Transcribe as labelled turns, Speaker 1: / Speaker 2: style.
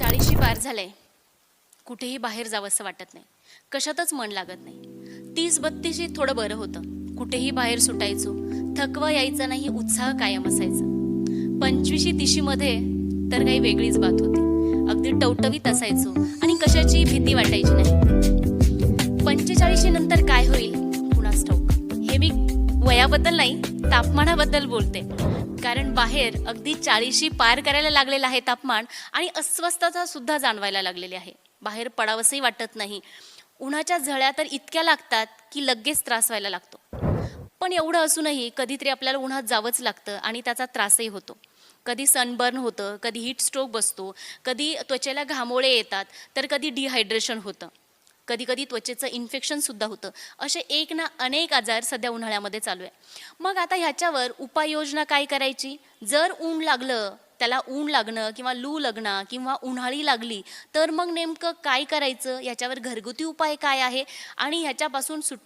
Speaker 1: चाळीशी पार झालंय कुठेही बाहेर जावंसं वाटत नाही. कशातच मन लागत नाही. तीस बत्तीशी थोडं बरं होतं. कुठेही बाहेर सुटायचो. थकवा यायचा नाही उत्साह कायम असायचा. पंचवीशी तिशीमध्ये तर काही वेगळीच बात होती. अगदी टवटवीत असायचो आणि कशाची भीती वाटायची नाही. पंचेचाळीशी नंतर काय होईल? कुणास ठाऊक. हे मी वयाबद्दल नाही तापमानाबद्दल बोलते. कारण बाहेर अगदी चाळीशी पार करायला लागलेलं आहे तापमान आणि अस्वस्थता सुद्धा जाणवायला लागलेली आहे. बाहेर पडावंसंही वाटत नाही. उन्हाच्या झळ्या तर इतक्या लागतात की लगेच त्रास व्हायला लागतो. पण एवढं असूनही कधीतरी आपल्याला उन्हात जावंच लागतं आणि त्याचा त्रासही होतो. कधी सनबर्न होतं कधी हीट स्ट्रोक बसतो कधी त्वचेला घामोळे येतात तर कधी डिहायड्रेशन होतं. कधी कधी त्वचेचं इन्फेक्शन सुद्धा होतं. असे एक ना अनेक आजार सध्या उन्हाळ्यामध्ये चालू आहे. मग आता ह्याच्यावर उपाययोजना काय करायची? जर ऊन लागलं त्याला ऊन लागणं किंवा लू लागणं किंवा उन्हाळी लागली तर मग नेमकं काय करायचं? याच्यावर घरगुती उपाय काय आहे? आणि ह्याच्यापासून सुट